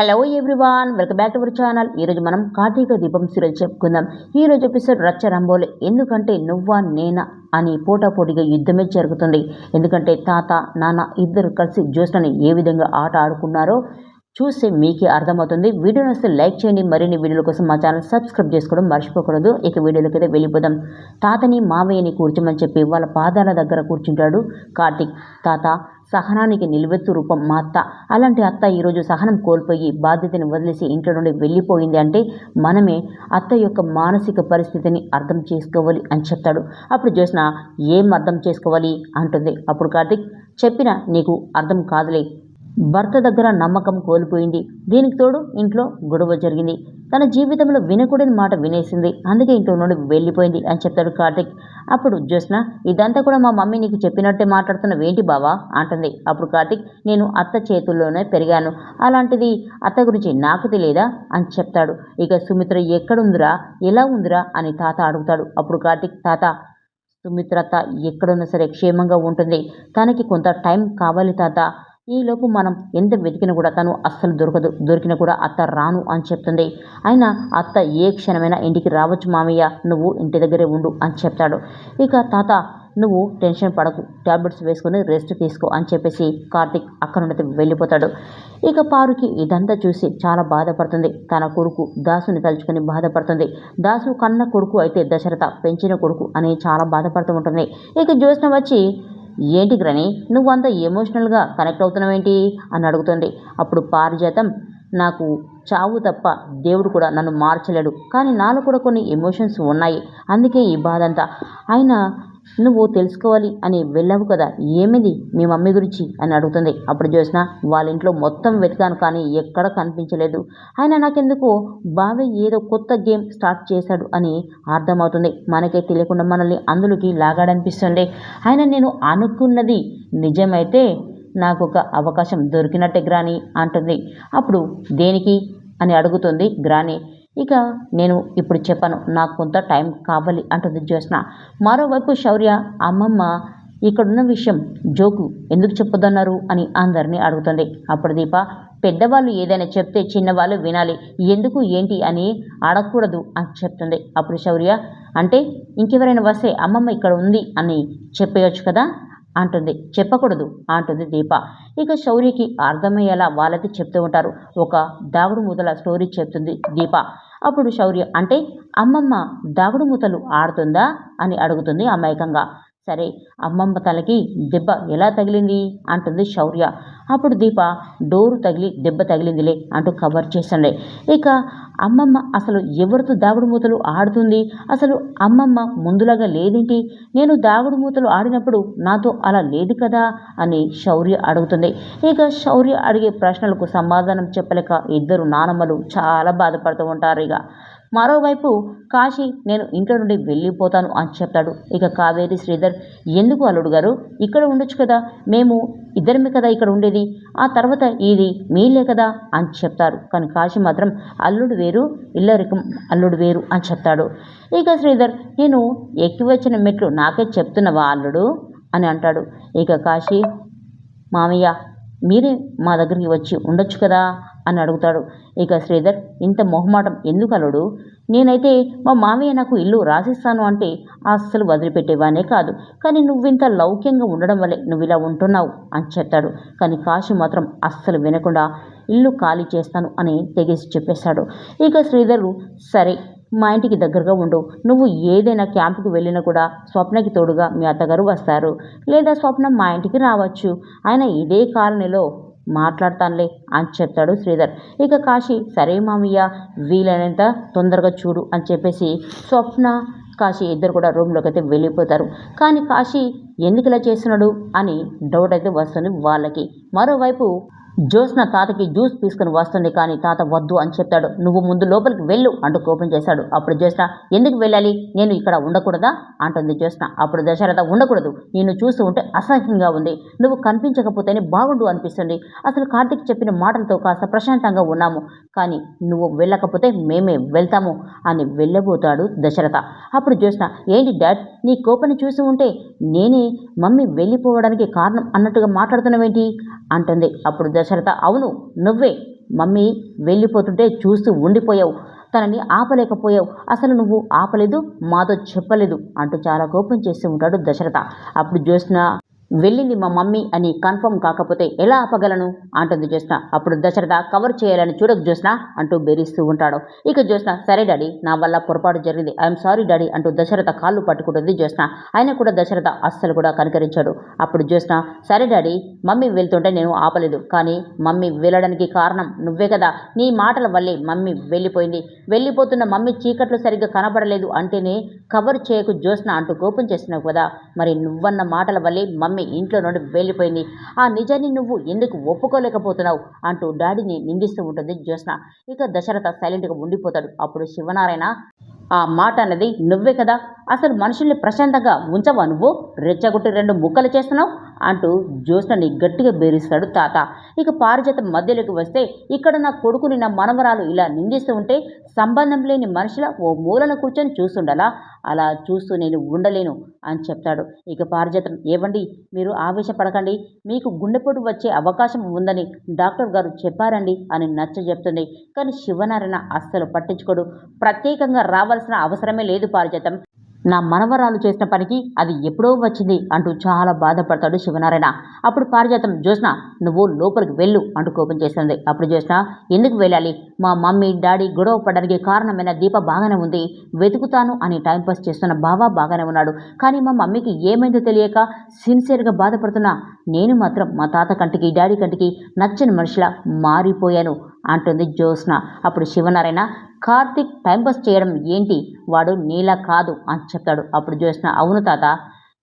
Hello everyone welcome back to our channel ఈరోజు మనం కార్తీక దీపం సీరియల్ చెప్పుకుందాం. ఈ రోజు ఎపిసోడ్ రచ్చ రంబోలే ఎందుకంటే నువ్వా నేనా అని పోటాపోటీగా యుద్ధమే జరుగుతుంది. ఎందుకంటే తాత నాన్న ఇద్దరు కలిసి జ్యోత్స్నని ఏ విధంగా ఆట ఆడుకున్నారో చూస్తే మీకే అర్థమవుతుంది. వీడియో వస్తే లైక్ చేయండి. మరిన్ని వీడియోల కోసం మా ఛానల్ సబ్స్క్రైబ్ చేసుకోవడం మర్చిపోకూడదు. ఇక వీడియోలకి అయితే వెళ్ళిపోదాం. తాతని మావయ్యని కూర్చోమని చెప్పి వాళ్ళ పాదాల దగ్గర కూర్చుంటాడు కార్తీక్. తాత సహనానికి నిలువెత్తు రూపం మా అత్త. అలాంటి అత్త ఈరోజు సహనం కోల్పోయి బాధ్యతని వదిలేసి ఇంట్లో నుండి వెళ్ళిపోయింది అంటే మనమే అత్త యొక్క మానసిక పరిస్థితిని అర్థం చేసుకోవాలి అని చెప్తాడు. అప్పుడు జ్యోత్స్న ఏం అర్థం చేసుకోవాలి? అంటుంది. అప్పుడు కార్తిక్ చెప్పిన నీకు అర్థం కాదులే. భర్త దగ్గర నమ్మకం కోల్పోయింది. దీనికి తోడు ఇంట్లో గొడవ జరిగింది. తన జీవితంలో వినకూడని మాట వినేసింది. అందుకే ఇంట్లో నుండి వెళ్ళిపోయింది అని చెప్తాడు కార్తిక్. అప్పుడు జ్యోత్స్న ఇదంతా కూడా మా మమ్మీ నీకు చెప్పినట్టే మాట్లాడుతున్నావు ఏంటి బావా? అంటుంది. అప్పుడు కార్తిక్ నేను అత్త చేతుల్లోనే పెరిగాను. అలాంటిది అత్త గురించి నాకు తెలియదా? అని చెప్తాడు. ఇక సుమిత్ర ఎక్కడుందిరా? ఎలా ఉందిరా? అని తాత అడుగుతాడు. అప్పుడు కార్తిక్ తాత సుమిత్రత ఎక్కడున్నా సరే క్షేమంగా ఉంటుంది. తనకి కొంత టైం కావాలి తాత. ఈలోపు మనం ఎంత వెతికినా కూడా తను అస్సలు దొరకదు. దొరికినా కూడా అత్త రాను అని చెప్తుంది. అయినా అత్త ఏ క్షణమైనా ఇంటికి రావచ్చు మామయ్య నువ్వు ఇంటి దగ్గరే ఉండు అని చెప్తాడు. ఇక తాత నువ్వు టెన్షన్ పడకు ట్యాబ్లెట్స్ వేసుకొని రెస్ట్ తీసుకో అని చెప్పేసి కార్తిక్ అక్కడ నుండి వెళ్ళిపోతాడు. ఇక పారుకి ఇదంతా చూసి చాలా బాధపడుతుంది. తన కొడుకు దాసుని తలుచుకొని బాధపడుతుంది. దాసు కన్న కొడుకు అయితే దశరథ పెంచిన కొడుకు అని చాలా బాధపడుతూ ఉంటుంది. ఇక జ్యోత్స్న వచ్చి ఏంటి గ్రని నువ్వు అంత ఎమోషనల్గా కనెక్ట్ అవుతున్నావేంటి? అని అడుగుతుంది. అప్పుడు పారిజాతం నాకు చావు తప్ప దేవుడు కూడా నన్ను మార్చలేడు. కానీ నాలో కూడా కొన్ని ఎమోషన్స్ ఉన్నాయి. అందుకే ఈ బాధ అంతా. ఆయన నువ్వు తెలుసుకోవాలి అని వెళ్ళావు కదా ఏమిది మీ మమ్మీ గురించి? అని అడుగుతుంది. అప్పుడు చూసిన వాళ్ళ ఇంట్లో మొత్తం వెతికాను కానీ ఎక్కడ కనిపించలేదు. ఆయన నాకెందుకు బావయ్య ఏదో కొత్త గేమ్ స్టార్ట్ చేశాడు అని అర్థమవుతుంది. మనకే తెలియకుండా మనల్ని అందులోకి లాగాడనిపిస్తుంది ఆయన నేను అనుకున్నది నిజమైతే నాకు ఒక అవకాశం దొరికినట్టే గ్రాని అంటుంది. అప్పుడు దేనికి? అని అడుగుతుంది గ్రాని. ఇక నేను ఇప్పుడు చెప్పాను నాకు కొంత టైం కావాలి అంటుంది జ్యోత్స్న. మరోవైపు శౌర్య అమ్మమ్మ ఇక్కడున్న విషయం జోకు ఎందుకు చెప్పొద్దన్నారు అని అందరినీ అడుగుతుంది. అప్పుడు దీప పెద్దవాళ్ళు ఏదైనా చెప్తే చిన్నవాళ్ళు వినాలి ఎందుకు ఏంటి అని అడగకూడదు అని చెప్తుంది. అప్పుడు శౌర్య అంటే ఇంకెవరైనా వస్తే అమ్మమ్మ ఇక్కడ ఉంది అని చెప్పేయచ్చు కదా? అంటుంది. చెప్పకూడదు అంటుంది దీప. ఇక శౌర్యకి అర్థమయ్యేలా వాళ్ళది చెప్తూ ఉంటారు. ఒక దాగుడు మూతల స్టోరీ చెప్తుంది దీప. అప్పుడు శౌర్య అంటే అమ్మమ్మ దాగుడు మూతలు ఆడుతుందా? అని అడుగుతుంది అమాయకంగా. సరే అమ్మమ్మ తలకి దెబ్బ ఎలా తగిలింది? అంటుంది శౌర్య. అప్పుడు దీప డోరు తగిలి దెబ్బ తగిలిందిలే అంటూ కవర్ చేస్తుండే. ఇక అమ్మమ్మ అసలు ఎవరితో దాగుడుమూతలు ఆడుతుంది? అసలు అమ్మమ్మ ముందులాగా లేదేంటి? నేను దాగుడుమూతలు ఆడినప్పుడు నాతో అలా లేదు కదా? అని శౌర్య అడుగుతుంది. ఇక శౌర్య అడిగే ప్రశ్నలకు సమాధానం చెప్పలేక ఇద్దరు నానమ్మలు చాలా బాధపడుతూ ఉంటారు ఇక. మరోవైపు కాశీ నేను ఇంట్లో నుండి వెళ్ళిపోతాను అని చెప్తాడు. ఇక కావేరి శ్రీధర్ ఎందుకు అల్లుడు గారు? ఇక్కడ ఉండొచ్చు కదా. మేము ఇద్దరమే కదా ఇక్కడ ఉండేది. ఆ తర్వాత ఇది మీలే కదా అని చెప్తారు కానీ కాశీ మాత్రం అల్లుడు వేరు ఇల్లరికం అల్లుడు వేరు అని చెప్తాడు. ఇక శ్రీధర్ నేను ఎక్కి వచ్చిన మెట్లు నాకే చెప్తున్నవా అల్లుడు? అని అంటాడు. ఇక కాశీ మామయ్య మీరే మా దగ్గరికి వచ్చి ఉండొచ్చు కదా. అని అడుగుతాడు. ఇక శ్రీధర్ ఇంత మొహమాటం ఎందుకు అల్లుడు? నేనైతే మా మామయ్య నాకు ఇల్లు రాసిస్తాను అంటే అస్సలు వదిలిపెట్టేవానే కాదు. కానీ నువ్వింత లౌక్యంగా ఉండడం వల్లే నువ్వు ఇలా ఉంటున్నావు అని చెప్తాడు. కానీ కాశీ మాత్రం అస్సలు వినకుండా ఇల్లు ఖాళీ చేస్తాను అని తెగేసి చెప్పేశాడు ఇక శ్రీధరు సరే మా ఇంటికి దగ్గరగా ఉండు. నువ్వు ఏదైనా క్యాంపుకి వెళ్ళినా కూడా స్వప్నకి తోడుగా మీ అత్తగారు వస్తారు. లేదా స్వప్న మా ఇంటికి రావచ్చు. ఆయన ఇదే కాలనీలో మాట్లాడతానులే అని చెప్తాడు శ్రీధర్. ఇక కాశీ సరే మామయ్య వీలైనంత తొందరగా చూడు అని చెప్పేసి స్వప్న కాశీ ఇద్దరు కూడా రూమ్లోకి అయితే వెళ్ళిపోతారు. కానీ కాశీ ఎందుకు ఇలా చేస్తున్నాడు అని డౌట్ అయితే వస్తుంది వాళ్ళకి. మరోవైపు జ్యోత్స్న తాతకి జ్యూస్ తీసుకుని వస్తుంది కానీ తాత వద్దు అని చెప్తాడు. నువ్వు ముందు లోపలికి వెళ్ళు అంటూ కోపం చేశాడు. అప్పుడు జ్యోత్స్న ఎందుకు వెళ్ళాలి? నేను ఇక్కడ ఉండకూడదా? అంటుంది జ్యోత్స్న అప్పుడు దశరథ ఉండకూడదు. నేను చూస్తూ ఉంటే అసహ్యంగా ఉంది. నువ్వు కనిపించకపోతేనే బాగుండు అనిపిస్తుంది. అసలు కార్తీక్ చెప్పిన మాటలతో కాస్త ప్రశాంతంగా ఉన్నాము. కానీ నువ్వు వెళ్ళకపోతే మేమే వెళ్తాము అని వెళ్ళబోతాడు దశరథ. అప్పుడు జ్యోత్స్న ఏంటి డాడ్? నీ కోపని చూసి ఉంటే నేనే మమ్మీ వెళ్ళిపోవడానికి కారణం అన్నట్టుగా మాట్లాడుతున్నావేంటి? అంటుంది. అప్పుడు దశరథ అవును నువ్వే. మమ్మీ వెళ్ళిపోతుంటే చూస్తూ ఉండిపోయావు. తనని ఆపలేకపోయావు. అసలు నువ్వు ఆపలేదు మాతో చెప్పలేదు అంటూ చాలా కోపం చేస్తూ ఉంటాడు దశరథ. అప్పుడు జ్యోత్స్న వెళ్ళింది మా మమ్మీ అని కన్ఫర్మ్ కాకపోతే ఎలా ఆపగలను? అంటుంది జ్యోత్స్న. అప్పుడు దశరథ కవర్ చేయాలని చూడకు జ్యోత్స్న అంటూ బెదిరిస్తూ ఉంటాడు. ఇక జ్యోత్స్న సరే డాడీ నా వల్ల పొరపాటు జరిగింది. ఐఎమ్ సారీ డాడీ అంటూ దశరథ కాళ్ళు పట్టుకుంటుంది జ్యోత్స్న. ఆయన కూడా దశరథ అస్సలు కూడా కనికరించాడు. అప్పుడు జ్యోత్స్న సరే డాడీ మమ్మీ వెళ్తుంటే నేను ఆపలేదు. కానీ మమ్మీ వెళ్ళడానికి కారణం నువ్వే కదా. నీ మాటల వల్లే మమ్మీ వెళ్ళిపోయింది. వెళ్ళిపోతున్న మమ్మీ చీకట్లు సరిగ్గా కనబడలేదు అంటేనే కవర్ చేయకు జ్యోత్స్న అంటూ కోపం చేస్తున్నావు కదా. మరి నువ్వన్న మాటల వల్లే మమ్మీ ఇంట్లో నుండి వెళ్ళిపోయింది. ఆ నిజాన్ని నువ్వు ఎందుకు ఒప్పుకోలేకపోతున్నావు? అంటూ డాడీని నిందిస్తూ ఉంటుంది జ్యోత్స్న. ఇక దశరథ సైలెంట్గా ఉండిపోతాడు. అప్పుడు శివనారాయణ ఆ మాట అన్నది నువ్వే కదా? అసలు మనుషుల్ని ప్రశాంతంగా ఉంచవా నువ్వు? రెచ్చగొట్టి రెండు ముక్కలు చేస్తున్నావు? అంటూ జ్యోత్స్నని గట్టిగా బేరిస్తాడు తాత. ఇక పారిజాతం మధ్యలోకి వస్తే ఇక్కడ నా కొడుకుని నా మనవరాలు ఇలా నిందిస్తూ ఉంటే సంబంధం లేని మనుషుల ఓ మూలన కూర్చొని చూస్తుండాలా? అలా చూస్తూ నేను ఉండలేను అని చెప్తాడు. ఇక పారిజాతం ఏవండి మీరు ఆవేశపడకండి. మీకు గుండెపోటు వచ్చే అవకాశం ఉందని డాక్టర్ గారు చెప్పారండి అని నచ్చ చెప్తుంది. కానీ శివనారాయణ అస్సలు పట్టించుకోడు. ప్రత్యేకంగా రావాల్సిన అవసరమే లేదు పారిజాతం. నా మనవరాలు చేసిన పనికి అది ఎప్పుడో వచ్చింది అంటూ చాలా బాధపడతాడు శివనారాయణ. అప్పుడు పారిజాతం జ్యోత్స్న నువ్వు లోపలికి వెళ్ళు అంటూ కోపం చేస్తుంది. అప్పుడు జ్యోత్స్న ఎందుకు వెళ్ళాలి? మా మమ్మీ డాడీ గొడవ పడడానికి కారణమైన దీప బాగానే ఉంది. వెతుకుతాను అని టైంపాస్ చేస్తున్న బావ బాగానే ఉన్నాడు. కానీ మా మమ్మీకి ఏమైందో తెలియక సిన్సియర్గా బాధపడుతున్నా. నేను మాత్రం మా తాత కంటికి డాడీ కంటికి నచ్చని మనిషిలా మారిపోయాను అంటుంది జ్యోత్స్న. అప్పుడు శివనారాయణ కార్తిక్ టైంపాస్ చేయడం ఏంటి? వాడు నీలా కాదు అని చెప్తాడు. అప్పుడు జ్యోత్స్న అవును తాత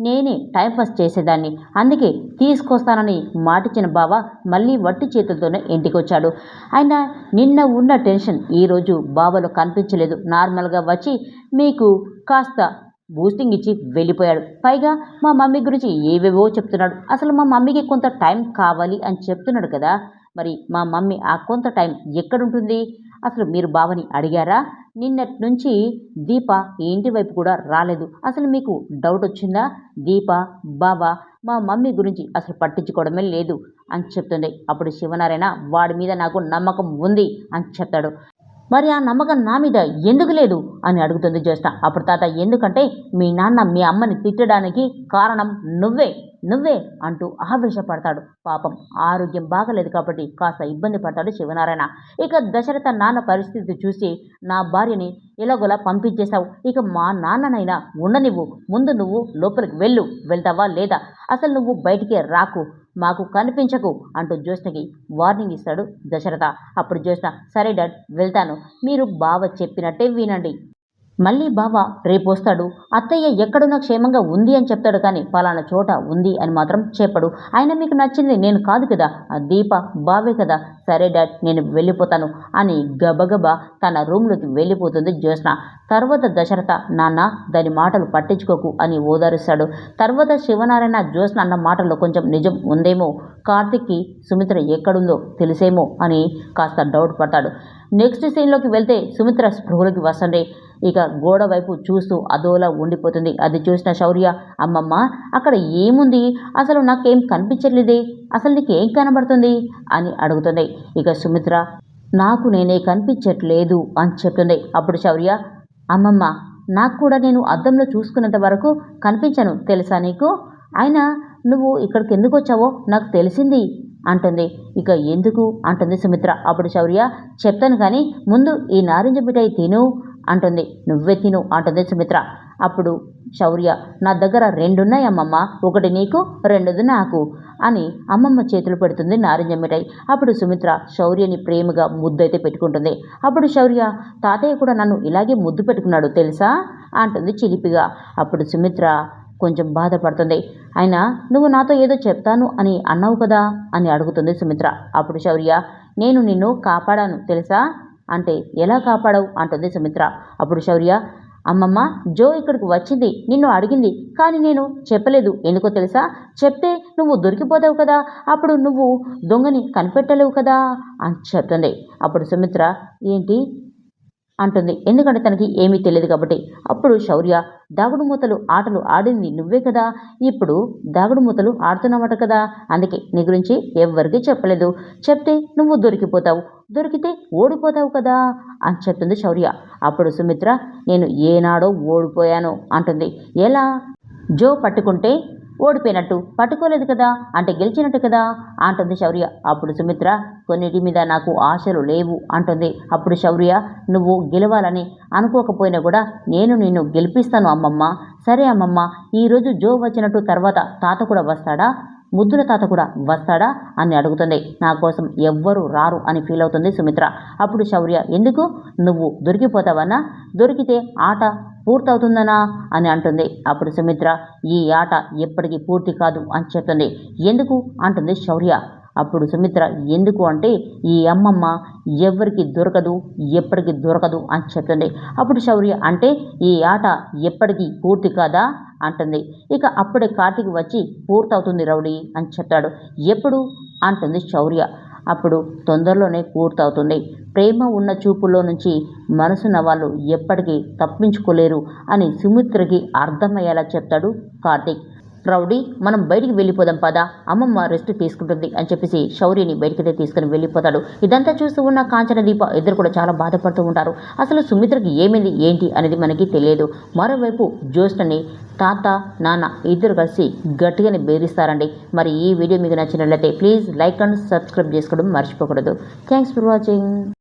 నేనే టైంపాస్ చేసేదాన్ని. అందుకే తీసుకొస్తానని మాటిచ్చిన బావ మళ్ళీ వట్టి చేతులతోనే ఇంటికి వచ్చాడు ఆయన నిన్న ఉన్న టెన్షన్ ఈరోజు బావలో కనిపించలేదు. నార్మల్గా వచ్చి మీకు కాస్త బూస్టింగ్ ఇచ్చి వెళ్ళిపోయాడు. పైగా మా మమ్మీ గురించి ఏవేవో చెప్తున్నాడు. అసలు మా మమ్మీకి కొంత టైం కావాలి అని చెప్తున్నాడు కదా. మరి మా మమ్మీ ఆ కొంత టైం ఎక్కడుంటుంది? అసలు మీరు బావని అడిగారా? నిన్నటి నుంచి దీప ఈ ఇంటి వైపు కూడా రాలేదు. అసలు మీకు డౌట్ వచ్చిందా? దీప బావ మా మమ్మీ గురించి అసలు పట్టించుకోవడమే లేదు అని చెప్తుంది అప్పుడు శివనారాయణ వాడి మీద నాకు నమ్మకం ఉంది అని చెప్తాడు. మరి ఆ నమ్మకం నా మీద ఎందుకు లేదు? అని అడుగుతుంది జ్యోత్స్న అప్పుడు తాత ఎందుకంటే మీ నాన్న మీ అమ్మని తిట్టడానికి కారణం నువ్వే నువ్వే అంటూ ఆవేశపడతాడు. పాపం ఆరోగ్యం బాగలేదు కాబట్టి కాస్త ఇబ్బంది పడతాడు శివనారాయణ. ఇక దశరథ నాన్న పరిస్థితి చూసి నా భార్యని ఎలాగోలా పంపించేశావు? ఇక మా నాన్ననైనా ఉండనివ్వు. ముందు నువ్వు లోపలికి వెళ్ళు. వెళ్తావా లేదా? అసలు నువ్వు బయటికే రాకు. మాకు కనిపించకు అంటూ జ్యోత్స్నకి వార్నింగ్ ఇస్తాడు దశరథ. అప్పుడు జ్యోత్స్న సరే డాడ్ వెళ్తాను. మీరు బావ చెప్పినట్టే వినండి. మళ్ళీ బావ రేపు వస్తాడు అత్తయ్య ఎక్కడున్నా క్షేమంగా ఉంది అని చెప్తాడు కానీ పలానా చోట ఉంది అని మాత్రం చెప్పడు. ఆయన మీకు నచ్చింది నేను కాదు కదా. ఆ దీప బావే కదా. సరే డాడ్ నేను వెళ్ళిపోతాను అని గబగబా తన రూమ్లోకి వెళ్ళిపోతుంది జ్యోత్స్న. తర్వాత దశరథ నాన్న దాని మాటలు పట్టించుకోకు అని ఓదారుస్తాడు. తర్వాత శివనారాయణ జ్యోత్స్న అన్న మాటల్లో కొంచెం నిజం ఉందేమో. కార్తిక్కి సుమిత్ర ఎక్కడుందో తెలిసేమో అని కాస్త డౌట్ పడతాడు. నెక్స్ట్ సీన్లోకి వెళ్తే సుమిత్ర స్పృహలోకి వస్తుంది. ఇక గోడ వైపు చూస్తూ అదోలా ఉండిపోతుంది. అది చూసిన శౌర్య అమ్మమ్మ అక్కడ ఏముంది? అసలు నాకేం కనిపించట్లేదే? అసలు నీకేం కనబడుతుంది? అని అడుగుతుంది. ఇక సుమిత్ర నాకు నేనే కనిపించట్లేదు అని చెప్తుంది. అప్పుడు శౌర్య అమ్మమ్మ నాకు కూడా నేను అద్దంలో చూసుకున్నంత వరకు కనిపించను. తెలుసా నీకు? అయినా నువ్వు ఇక్కడికి ఎందుకు వచ్చావో నాకు తెలిసింది. అంటుంది. ఇక ఎందుకు? అంటుంది సుమిత్ర. అప్పుడు శౌర్య చెప్తాను కానీ ముందు ఈ నారింజ మిఠాయి తిను అంటుంది. నువ్వే తిను అంటుంది సుమిత్ర. అప్పుడు శౌర్య నా దగ్గర రెండున్నాయి అమ్మమ్మ. ఒకటి నీకు రెండుది నాకు అని అమ్మమ్మ చేతులు పెడుతుంది నారింజ మిఠాయి. అప్పుడు సుమిత్ర శౌర్యని ప్రేమగా ముద్దైతే పెట్టుకుంటుంది. అప్పుడు శౌర్య తాతయ్య కూడా నన్ను ఇలాగే ముద్దు పెట్టుకున్నాడు తెలుసా? అంటుంది చిలిపిగా. అప్పుడు సుమిత్ర కొంచెం బాధపడుతుంది. అయినా నువ్వు నాతో ఏదో చెప్తాను అని అన్నావు కదా అని అడుగుతుంది సుమిత్ర. అప్పుడు శౌర్య నేను నిన్ను కాపాడాను తెలుసా? అంటే ఎలా కాపాడావు? అంటుంది సుమిత్ర. అప్పుడు శౌర్య అమ్మమ్మ జో ఇక్కడికి వచ్చింది నిన్ను అడిగింది కానీ నేను చెప్పలేదు. ఎందుకో తెలుసా? చెప్తే నువ్వు దొరికిపోతావు కదా అప్పుడు నువ్వు దొంగని కనిపెట్టలేవు కదా అని చెప్తుంది. అప్పుడు సుమిత్ర ఏంటి? అంటుంది. ఎందుకంటే తనకి ఏమీ తెలియదు కాబట్టి. అప్పుడు శౌర్య దాగుడు మూతలు ఆటలు ఆడింది నువ్వే కదా. ఇప్పుడు దాగుడు మూతలు ఆడుతున్నావట కదా. అందుకే నీ గురించి ఎవ్వరికీ చెప్పలేదు. చెప్తే నువ్వు దొరికిపోతావు. దొరికితే ఓడిపోతావు కదా అని చెప్తుంది శౌర్య. అప్పుడు సుమిత్ర నేను ఏనాడో ఓడిపోయాను అంటుంది. ఎలా? జో పట్టుకుంటే ఓడిపోయినట్టు పట్టుకోలేదు కదా అంటే గెలిచినట్టు కదా అంటుంది శౌర్య. అప్పుడు సుమిత్ర కొన్నిటి మీద నాకు ఆశలు లేవు అంటుంది. అప్పుడు శౌర్య నువ్వు గెలవాలని అనుకోకపోయినా కూడా నేను నిన్ను గెలిపిస్తాను అమ్మమ్మ. సరే అమ్మమ్మ ఈరోజు జో వచ్చినట్టు తర్వాత తాత కూడా వస్తాడా? ముద్దుల తాత కూడా వస్తాడా? అని అడుగుతుంది. నా కోసం ఎవ్వరూ రారు అని ఫీల్ అవుతుంది సుమిత్ర. అప్పుడు శౌర్య ఎందుకు? నువ్వు దొరికిపోతావన్నా దొరికితే ఆట పూర్తవుతుందనా? అని అంటుంది. అప్పుడు సుమిత్ర ఈ ఆట ఎప్పటికీ పూర్తి కాదు అని చెప్తుంది. ఎందుకు? అంటుంది శౌర్య. అప్పుడు సుమిత్ర ఎందుకు అంటే ఈ అమ్మమ్మ ఎవరికి దొరకదు ఎప్పటికీ దొరకదు అని చెప్తుంది. అప్పుడు శౌర్య అంటే ఈ ఆట ఎప్పటికీ పూర్తి కాదా? అంటుంది. ఇక అప్పుడే కార్తీక్ వచ్చి పూర్తవుతుంది రౌడీ అని చెప్తాడు. ఎప్పుడు? అంటుంది శౌర్య. అప్పుడు తొందరలోనే పూర్తవుతుంది. ప్రేమ ఉన్న చూపులో నుంచి మనసున్న వాళ్ళు ఎప్పటికీ తప్పించుకోలేరు అని సుమిత్రకి అర్థమయ్యేలా చెప్తాడు కార్తీక్. రౌడీ మనం బయటికి వెళ్ళిపోదాం పదా అమ్మమ్మ రెస్ట్ తీసుకుంటుంది అని చెప్పేసి శౌర్యని బయటికి తీసుకుని వెళ్ళిపోతాడు. ఇదంతా చూస్తూ ఉన్న కాంచన దీప ఇద్దరు కూడా చాలా బాధపడుతూ ఉంటారు. అసలు సుమిత్రకి ఏమైంది ఏంటి అనేది మనకి తెలియదు. మరోవైపు జ్యోష్ణని తాత నాన్న ఇద్దరు కలిసి గట్టిగానే బెదిరిస్తారండి. మరి ఈ వీడియో మీకు నచ్చినట్లయితే ప్లీజ్ లైక్ అండ్ సబ్స్క్రైబ్ చేసుకోవడం మర్చిపోకూడదు. Thanks for watching.